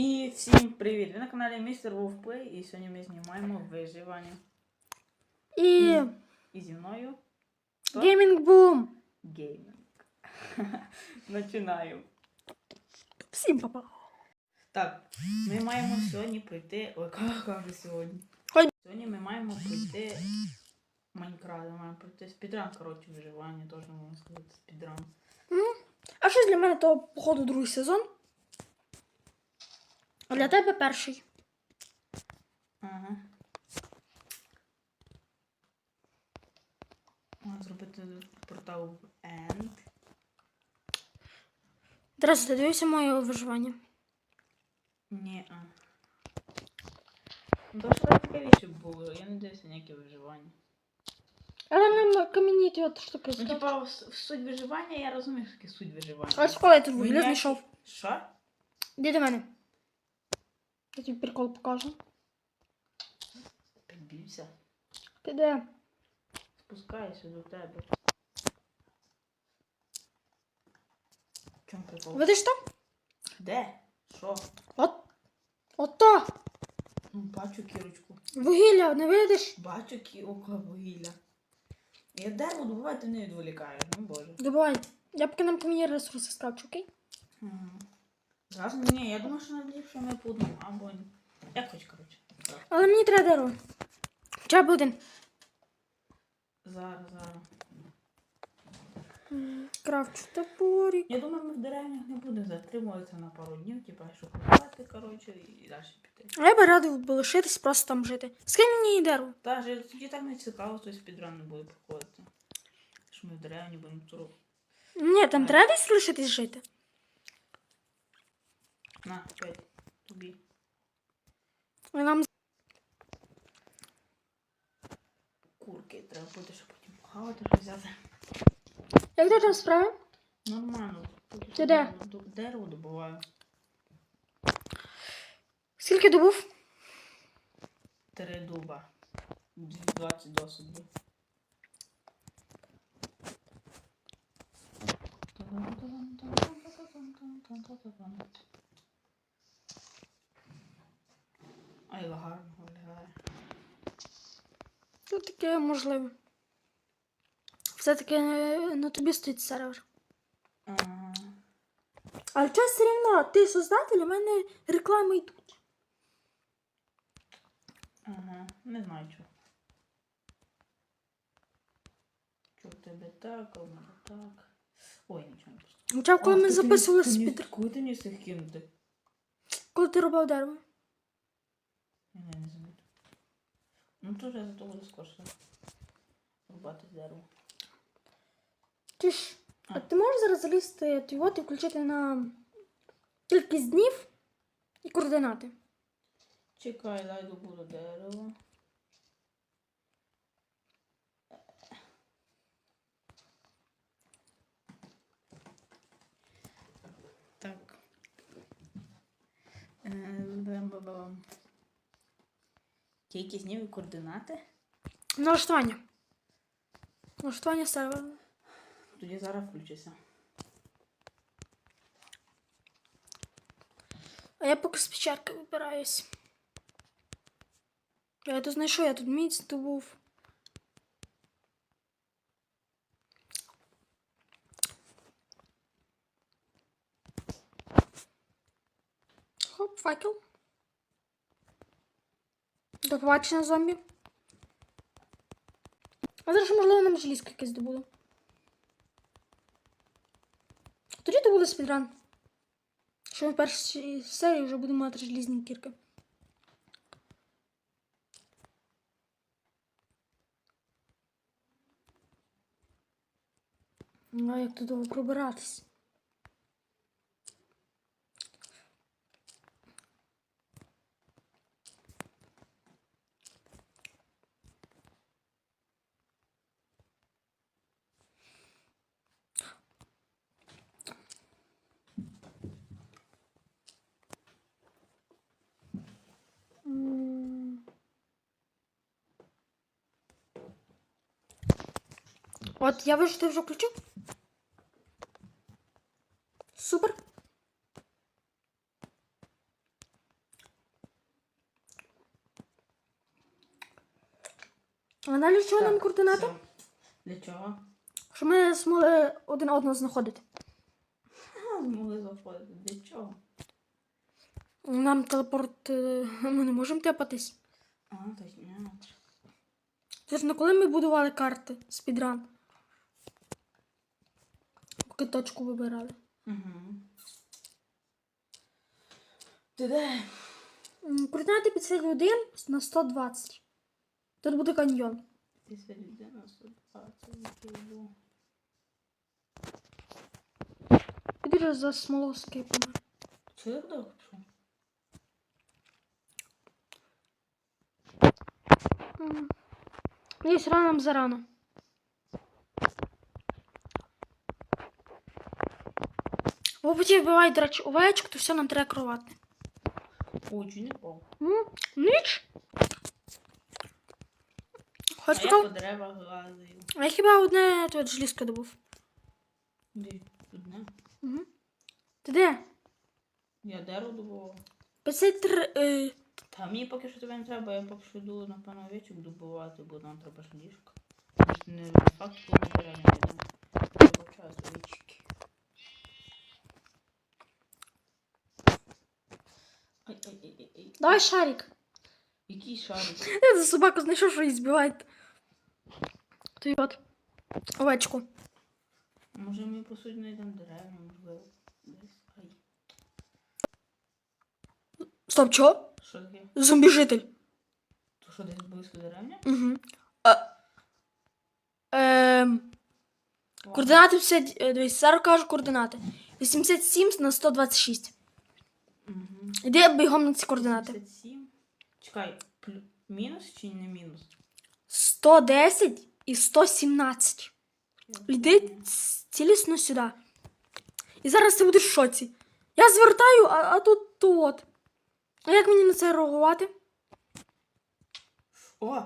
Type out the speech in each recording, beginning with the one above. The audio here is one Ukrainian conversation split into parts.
І всім привіт! Ви на каналі Містер Вовплей і сьогодні ми знімаємо виживання. І І зі мною геймінг бум. геймінг. Починаю. Всім папа. Так, ми маємо сьогодні пройти. Ой, кажу сьогодні. Сьогодні ми маємо пройти Майнкрафт, ми маємо пройти спідран, коротше, виживання, теж можна сказати, спідран. А щось для мене то, походу, другий сезон. А для тебе перший. Ага. Можна зробити портал в End. Зараз ти дивився моє виживання. Ні. а. Ну, то що цікавіше було, я не дивився ніякі виживання. Але нам кам'яніті от штуки. Ну, типа, в, суть виживання я розумію, що таке суть виживання. А школа я тут вугілля знайшов. Що? Іди до мене. Я тобі прикол покажу. Підбився. Ти де? Спускаюся до тебе. В чому прикол? Видиш там? Де? Що? От. Ото! Ну, бачу кірочку. Вугілля, не видиш? Бачу кірку вугілля. Я дерево добувати не відволікаю, ну боже. Добувай. Я поки нам кам'яні ресурси скрафчу, окей? Мгм. Зразу ні, я думаю, що найліпше ми по одному, або. Як хоч, коротше. Так. Але мені треба дерево. Хоча б один. Зараз, зараз. Крафчу топорик. Я думаю, ми в деревнях не будемо затримуватися на пару днів, типа, щоб купувати, коротше, і далі піти. А я би радив би лишитись, просто там жити. Скинь мені дерево. Та ж тоді так не цікаво, той спідран не буде проходити. Що ми в деревні будемо туру. Ні, там треба десь лишитись жити. На, п'ять, тобі. І нам Курки треба буде, щоб потім похавати, що взяти. Як ти там справи? Нормально. Тут Ти де? Дерево добуваю. Скільки добув? Три дуба. 20 досить буде. Ай, гарно виглядає. Ну, таке можливо. Все-таки е, на тобі стоїть сервер. Ага. Але що все рівно, ти создатель, у мене реклами йдуть. Ага, не знаю чого. Чого в тебе так, а в мене так. Ой, нічого не. Хоча коли ми записували спідр, Коли ти мені встиг кинути? коли ти робив дерево. Я не замітив. Ну то вже зато буде скорше. Рубати дерево. Ти ж, А. а ти можеш зараз залізти той і включити на кількість днів і координати. Чекай, дай добуду дерево. Так. Е, бам-бам-бам. Ті якісь нові координати. Налаштування. Налаштування сервера. Тоді зараз включуся. А я поки з печерки вибираюсь. Я тут знайшов, я тут міць добув. Хоп, факел. До побачення зомбі. А зараз, можливо, нам желізку якесь добуду. Тоді то буде спідран. Що ми в першій серії вже будемо мати желізні кірки. Ну, як тут довго пробиратись? От я вижу, ти вже включу. Супер. А на для чого нам координати? Все. Для чого? Що ми змогли один одного знаходити. Змогли заходити. Для чого? Нам телепорт. Е, ми не можемо тепатись. А, точно. Це ж не коли ми будували карти з підран точку вибирали. Угу. Ти де? М, Координати під 1 на 120. Тут буде каньйон. Після людина 120 кіло. Підеш за так пішов? М. Ні, все рано нам зарано. Бо потім вбивають, до речі, овечку, то все нам треба кровати. Чи не пав. Ніч? А Хоч я така. по деревах лазив. А я хіба одне тут желізко добув. Де? Тут не. Угу. Ти де? Я дерево добував. 53. Е, Та мені поки що тебе не треба, я поки що йду, напевно, овечок добувати, бо нам треба ж ліжко. Це не факт, коли ми дерева не йдемо. Треба час овечки. Ай, ай, ай, ай, ай. давай шарик. Який шарик? Я за собаку знайшов, що її збивають. Той от. Овечку. Може ми по суті знайдемо дерева, можливо. Десь. Ай. Стоп, чо? Що таке? Зомбі-житель. То що десь близько деревня? Угу. А, ем, координати 50. е, Дивись, зараз кажу координати. 87 на 126. Іди бігом на ці координати. 57. Чекай, плю... мінус чи не мінус? 110 і 117. Я Йди поняла. ц- цілісно сюди. І зараз ти будеш в шоці. Я звертаю, а, а тут то от. А як мені на це реагувати? О!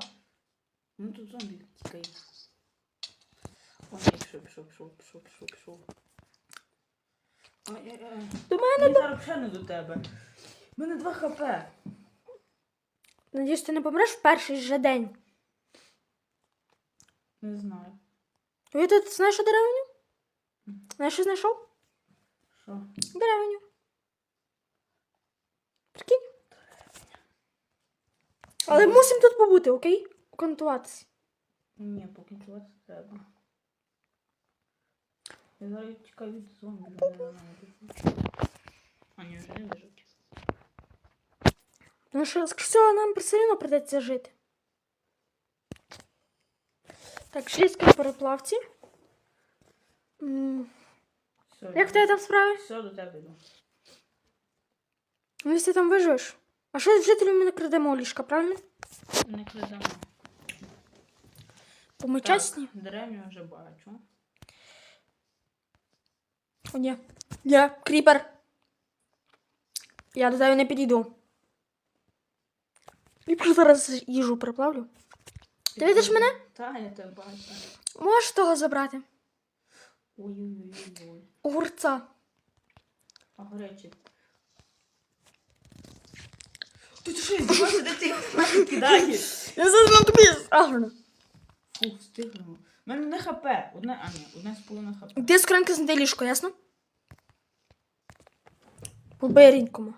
Ну тут зомбі тікає. Ой, пішов, пішов, пішов, пішов, пішов, пішов. До мене. Мені зараз взагалі не до тебе. У мене 2 хп. Надіюсь, ти не помреш в перший же день. Не знаю. Ви тут знаєш що деревню? Знаєш, що знайшов? Що? Деревню. Прикинь. Але мусимо тут побути, окей? Контуватися. Ні, покінчувати треба. Я зараз чекаю від зомбі. А ні, вже не біжуть. Тому що все, нам все одно придеться жити. Так, шлізька переплавці. М, Все, Як тебе там справи? Все, до тебе йду. Ну, якщо ти там виживеш. А що з жителів ми не крадемо ліжка, правильно? Не кладемо. Бо ми чесні. Так, деревню вже бачу. О, ні. Ні, кріпер. Я до тебе не підійду. Ліпше зараз їжу приплавлю. Ти видиш мене? Так, я тебе бачу. Можеш того забрати? Ой-ой-ой. Огурця. А горячий. Ти що, здавайся, де ти кидаєш? Я зараз тобі агрено. Фу, встигнемо. У мене не хп. Одне, а ні, одне з половиною хп. Де скринька знайти ліжко, ясно? По беренькому.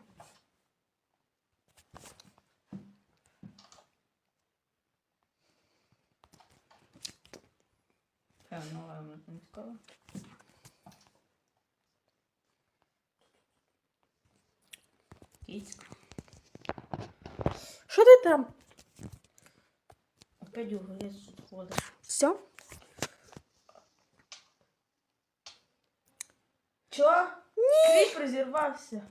Але мене це не цікаво. Кіцька. Що ти там? Опять угорець тут ходить. Все? Чо? Ні! Кріп розірвався.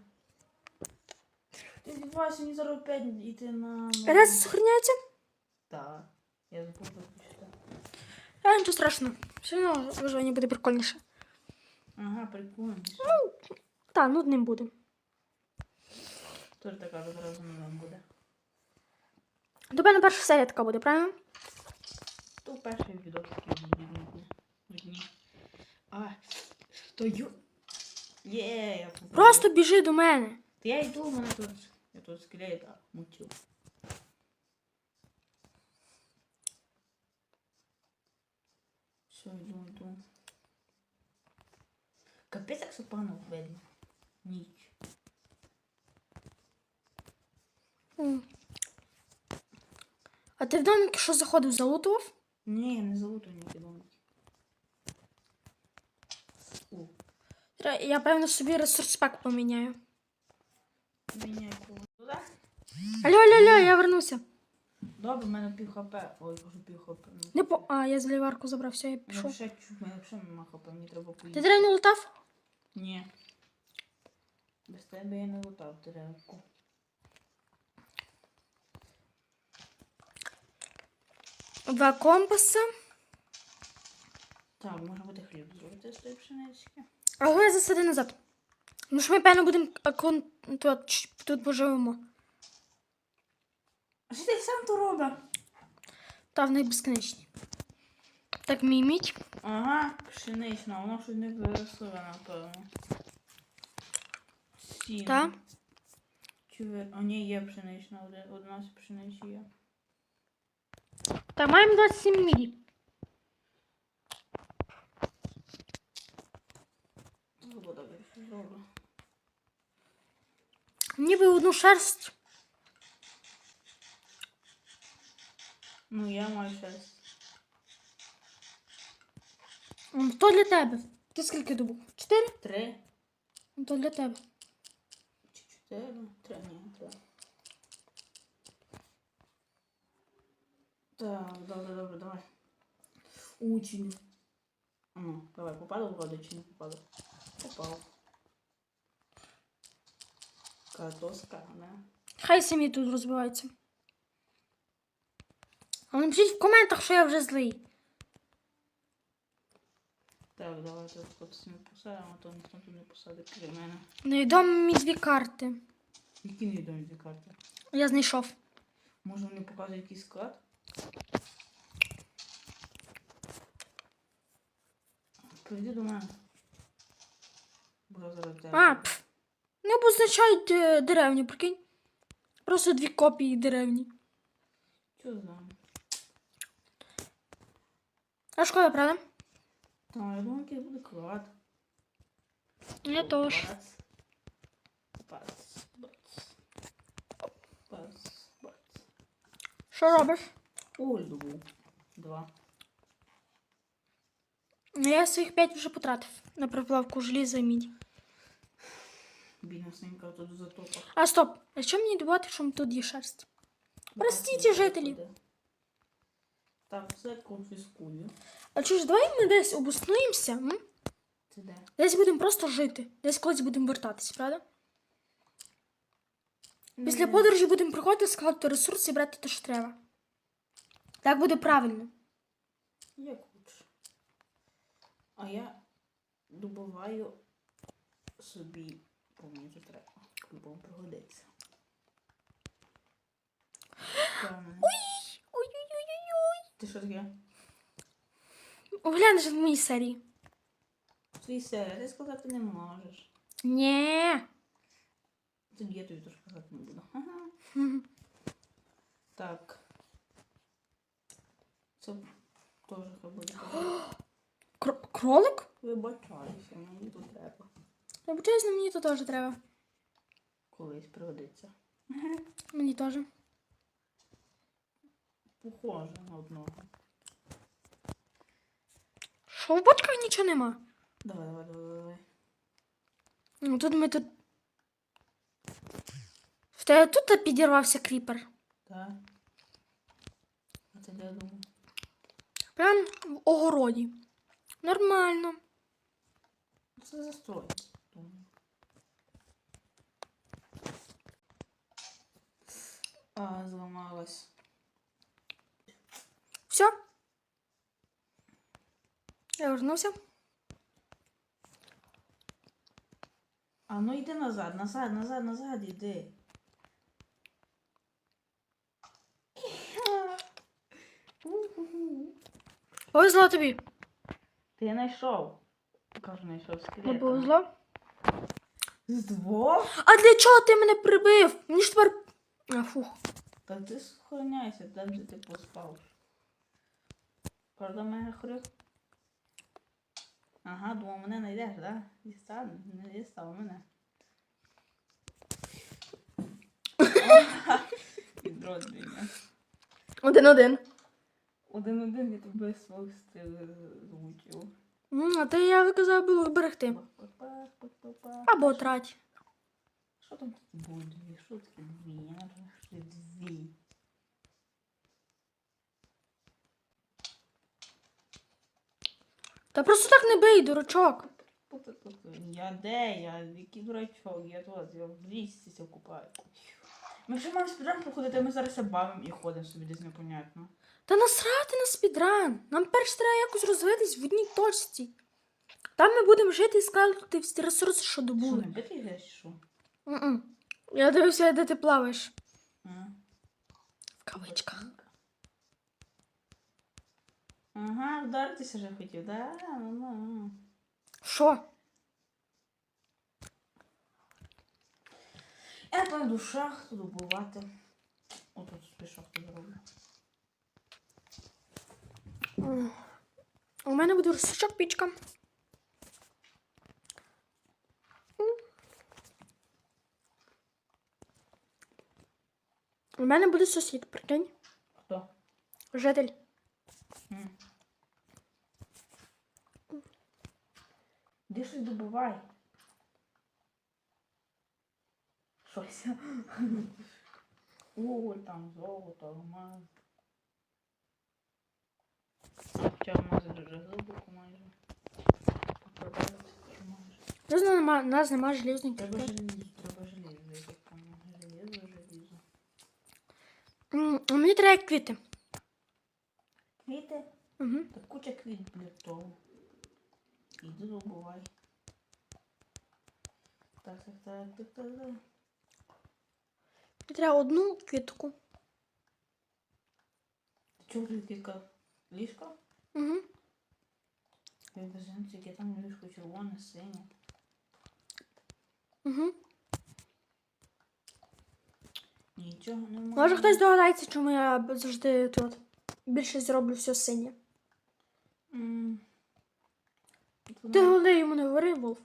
Ти здіваєшся, мені зараз опять йти на... Раз сохраняється? Так. Я забув виключити. А, нічого страшного. Все одно виживання буде прикольніше. Ага, прикольно. Та, нудним буде. Теж така одразу не буде. До мене перша серія така буде, правильно? То перший відос такий. Бідний. А, стою. Є, я побачив. Просто біжи до мене. Та я йду, у мене тут. Я тут скелета мутю. Все, йду, йду. Капець, як сопано видно. Ніч. М. А ти в домик що заходив, залутував? Ні, не залутані ті домики. У, Тре- Я, певно, собі ресурс пак поміняю. міняй коло. Алло, алло, алло, я вернуся. Добре, в мене пів хп. Ой, кажу пів хп. Ну, Не по... А, я з ліварку забрав, все, я Я пішов. вже чуть, мене вже нема хп, мені треба Ти поїсти. не лутав? Ні. Без тебе я не лутав деревку. Два компаса. Так, може буде хліб зробити з тої пшенички. Але засади назад. Ну що ми, певно, будемо а, кон... тут, тут поживемо. А що ти сам то робиш? Та в них безконечні. Так, мій міч. Ага, пшенична, воно щось не виросло, напевно. Сім. Та? Чи ви... А ні, є пшенична, одна з пшениці є. Та маємо 27 мілі. Було добре, зроблю. Ніби одну шерсть. Ну, я маю шесть. М, То для тебе. Ти скільки добув? Чотири? Три То для тебе. чотири? Три, ні, три. Так, добре, добре, давай. Учень. Ну, давай, попадав в воду чи не попадав? Попав. Картоска, не? Хай самі тут розбиваються. Але напишіть в коментах, що я вже злий. Так, давай тут хтось не посадимо, а то ніхто тут не посадить крім мене. Невідомі дві карти. Які невідомі дві карти? Я знайшов. Може вони показують якийсь склад? Прийди до мене. Бо я зараз тебе. А, пф. Не обозначають е, деревні, прикинь. Просто дві копії деревні. Що знаю? А шкода, правда? Та, я думаю, який буде клад. Я теж. Бац. Бац. Бац. Бац. Бац. Що робиш? Ольду. Два. Ну, Я своїх п'ять вже потратив на приплавку желіза і міді. Біднесенька тут в затопах. А стоп, а що мені добувати, що тут є шерсть? Простіть, жителі. Так, все конфіскую. А чи ж давай ми десь обоснуємося? М? Це де? Десь будемо просто жити. Десь колись будемо вертатись, правда? Після подорожі будемо приходити, складати ресурси і брати те, що треба. Так буде правильно. Як лучше. А я добуваю собі, мені тут треба. Любому пригодиться. Ой-ой-ой-ой-ой! Ти що таке? Оглянеш в моїй серії. Твій серія, ти сказати не можеш. Ні. Тоді я тобі теж казати не буду. Ага. Так. Це теж буде. Кро- Кролик? Вибачаюся, мені тут треба. Я чесно, мені то теж треба. Колись пригодиться. Мені теж. Похоже на одного. Що в бочках нічого нема. Давай, давай, давай, давай. Ну тут ми тут. В тебе тут підірвався кріпер. Так. А це де я думаю? Прям в огороді. Нормально. Це застройки. думаю. А, зламалась. Все. Я вернувся. А ну йди назад, назад, назад, назад, йди. Повезло тобі. Ти знайшов. Кажу, знайшов скелет. Не повезло. З двох? А для чого ти мене прибив? Мені ж тепер. А, фух. Та ти схороняйся, там де ти поспав. Правда, мене хрюк? Ага, думав, мене знайдеш, да? Дістав, не дістав мене. Відродження. Один-один. Один-один я тебе свого звучив. М, А ти я виказав було вберегти. Або трать. Що там тут буде дві? Що таке дві? Я не знаю, дві. Та просто так не бий, дурачок. Я де? Я який дурачок, я тут, я в лісі ся купаю. Ми ще маємо спідран походити, ми зараз бавимо і ходимо собі десь непонятно. Та насрати на спідран. Нам перш треба якось розвитись в одній точці. Там ми будемо жити і складати всі ресурси, що Що, не бити йдеш, що? М-м. Я дивився, де ти плаваєш. В кавичках. Ага, вдаритися вже хотів, да? Ну, ну, ну. Що? Я пойду шахту добувати. Отут собі шахту зроблю. У мене буде русачок пічка. У мене буде сусід, прикинь. Хто? Житель. М. Де щось добувай? Щось. О, там золото, алмаз. Хоча алмази дуже глибоко майже. Попадаються майже. Просто нема, нас нема железної Треба кірки. желізо, А мені треба квіти. Квіти? Угу. Та куча квіт для того. Іди добувай. Так, так, так, так, так, так. Мені треба одну квітку. Чого тут кілька ліжка? Угу. Я без яке там ліжко червоне, синє. Угу. Нічого немає. Може хтось догадається, чому я завжди тут більше зроблю все синє. М. Тут Ти головне йому не говори, Волф.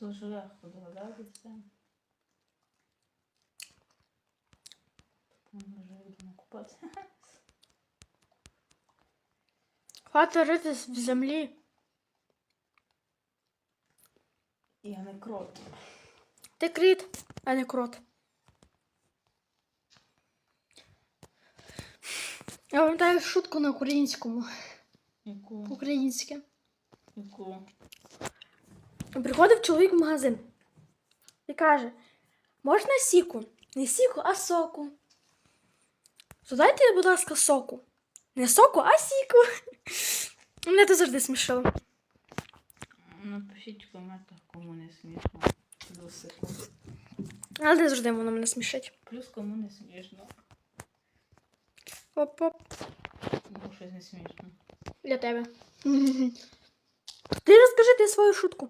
Дуже легко догадатися. Може йдемо купати. Хватить ритись в землі. Я не крот. Ти кріт, а не крот. Я пам'ятаю шутку на українському. Яку? Українське. Яку? Приходив чоловік в магазин і каже: можна сіку? Не сіку, а соку. То дайте, будь ласка, соку. Не соку, а сіку. Мене це завжди смішило. Напишіть в коментах, кому не смішно. Але завжди воно мене смішить. Плюс кому не смішно. Оп-оп. Бо щось не смішно. Для тебе. Ти розкажи ти свою шутку.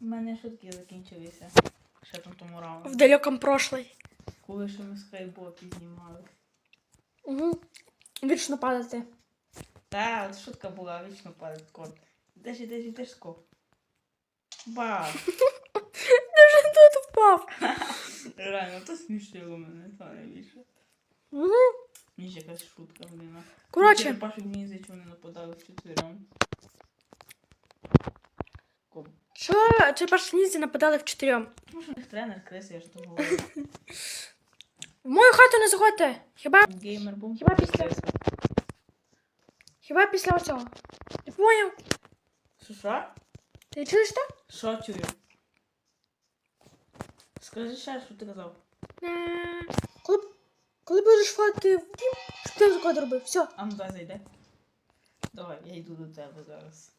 У мене шутки закінчилися. Ще там тому В раунді. далеком прошлой. Коли ще ми скайбоки знімали. Угу. Вічно падати. Та, от шутка була, вічно падає кот. Де ж, де ж, де ж скоп? Ба! Де ж тут впав? Реально, то смішило мене, то найбільше. Угу. Мені ж якась шутка, блін. Коротше, Пашу мені здається, вони нападали в чотирьом. Коп. що черепашнізі нападали в чотирьом? Може, у них тренер криси, я ж то говорю. В мою хату не заходьте. Хіба, Геймер бум. Хіба після- хіба після оцього? Ти поняв? Що, що? Ти чуєш так? Що чую? Скажи ще, що ти казав. Е, Коли, коли будеш фати в дім, щоб ти заклад робив. Все. А ну дай зайде. Давай, я йду до тебе зараз.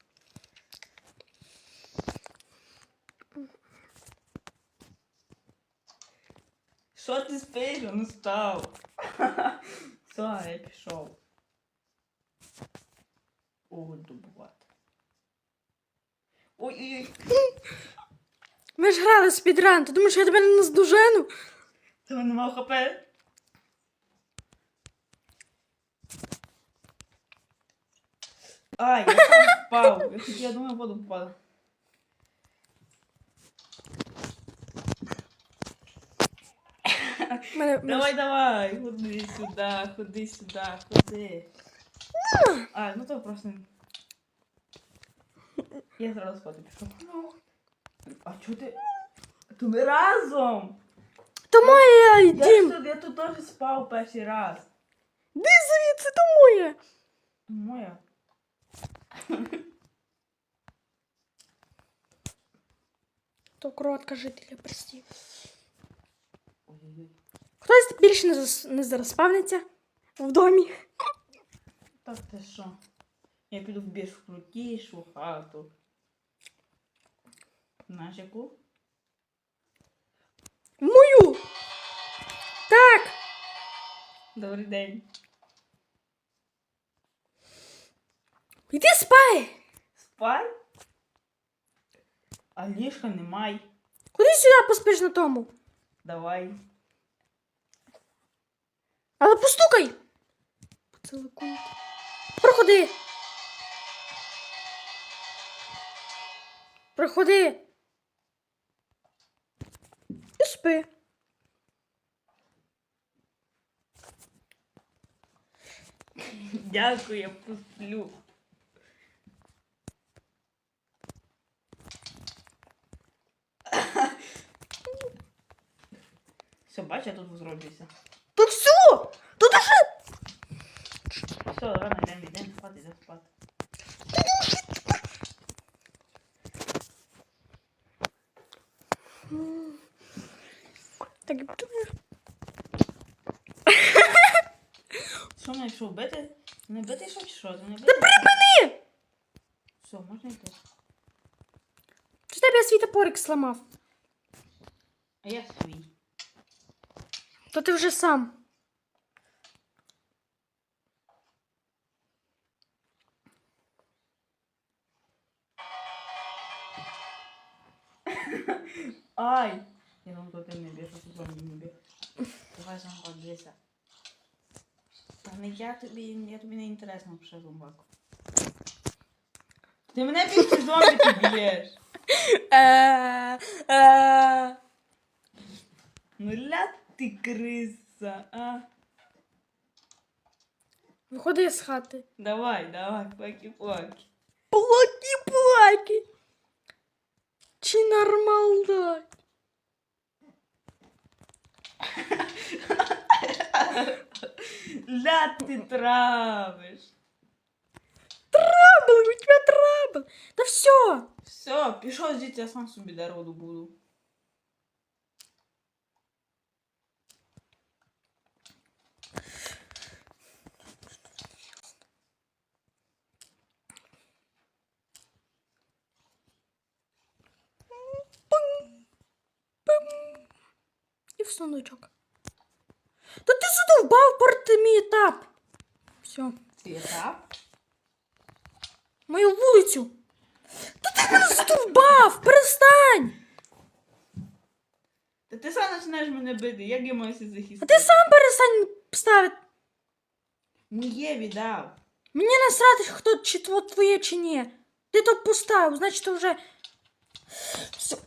Що ти спиш? Ну став. Все, я пішов. О, добувати. Ой-ой-ой. Ми ж грали спідран, ти думаєш, я тебе не наздожену? Тебе нема хп? Ай, я сам впав. Я хотів, я думаю, в воду впала. Мене, Давай, давай, ходи сюди, ходи сюди, ходи. А, ну то просто. Я зразу спати пішов. А чого ти? То ми разом! То моє Я, дім. ж тут, я тут теж спав перший раз. Де звідси, то моє. Моя. То коротка жителя прості. Хтось більше не, зас... не заспавниться в домі. Так ти що? Я піду в більш крутішу хату. Знаєш яку? Мою. Так. Добрий день. Іди спай. Спай? А ліжка немає. Куди сюди поспиш на тому? Давай. Але постукай. Поцілуй. Проходи. Проходи. І спи. Дякую, я посплю. Все, бач, я тут зроблюся. Та все! Тут уже Все, рано йдемо, йдемо спати, йдемо спати. Так, Що мене що, бити? Не бити що чи що? Ти не бити? Та припини! Все, можна йти. Чи тебе я свій топорик сламав? А я свій. То ти вже сам. Ай! Я думаю, то ти не б'єш, а тут зомбі не б'єш. Давай зомбак, дивися. Та не я тобі, я тобі не інтересно пише зомбак. Ти мене більше зомбі ти б'єш. Е, е. Ну ля ти криса, а? Виходи з хати. Давай, давай, паки-паки. Плаки-плаки. Чи нормально? Ля ти травиш. Трабл, у тебя трабл. Да все. Все, пішов звідси, я сам собі дорогу буду. Сундучок. Та ти задовбав порти мій етап. Все. Ти етап? Мою вулицю. Та ти мене задовбав! Перестань! Та ти сам починаєш мене бити, як я маюся А захистити? ти сам перестань ставити. Моє віддав. Мені насрати, хто чи твоє, чи ні. Ти то поставив, значить вже. Все.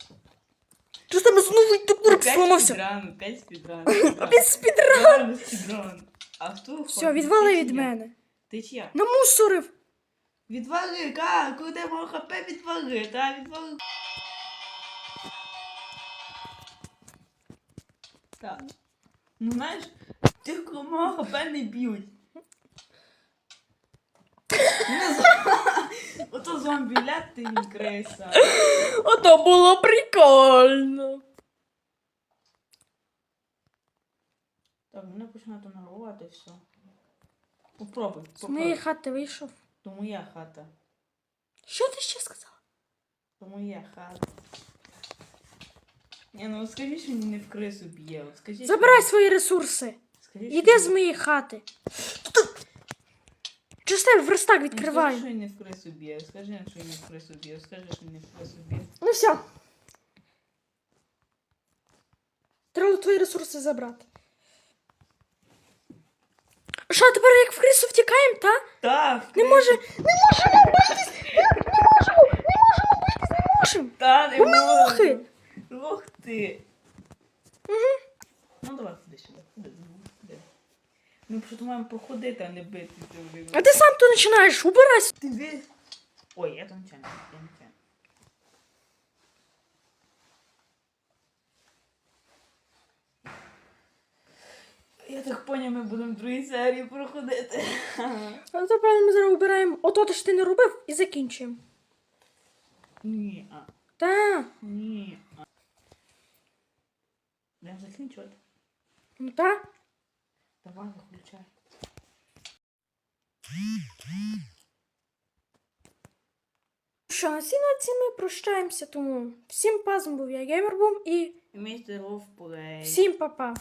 Ти з тебе знову топорик Опять сломався. спідран, опять спідран. Опять спідран. Реально спідран. А хто Все, відвали від мене. Ти чи я? Намусорив. Відвали, ка, куди мого хп відвали, та відвали. Так. Ну знаєш, тих, кого мого хп не б'ють. Не Ото зомбі ля не криса. Ото було прикольно. Так, мене починає то нервувати все. Попробуй, З моєї попробуй. хати вийшов. То моя хата. Що ти ще сказала? То моя хата. Ні, ну скажи, що не в крису б'є. Скажи, що- Забирай свої ресурси. Скажи, що- Іди з моєї хати. З тебе верстак Ну, Скажи, відкриваю? що не в крису б'є. Скажи, що не в крису б'є. Скажи, що не в крису б'є. Ну все. Треба твої ресурси забрати. Що тепер як в крису втікаємо, та? Так, Не може. Не можемо вбитись! Не, не можемо! Не можемо вбитись! Не можемо! Та не Бо ми лохи. Лох ти. Ну давай ходи сюди. Ходи. Ми просто маємо походити, а не блін. А ти сам то починаєш, убирайся. Ти ви. Ой, я там чайник, я не чайник. Я так поняв, ми будемо в другій серії проходити. А тепер ми зараз убираємо. Ото ти ж ти не робив і закінчуємо. Ні, а. Та, Ні. А. Будемо закінчувати. ну та. Давай, виключай. Що, на цій ми прощаємося, тому всім пазом був я Геймербум і Містер Оф всім па-па.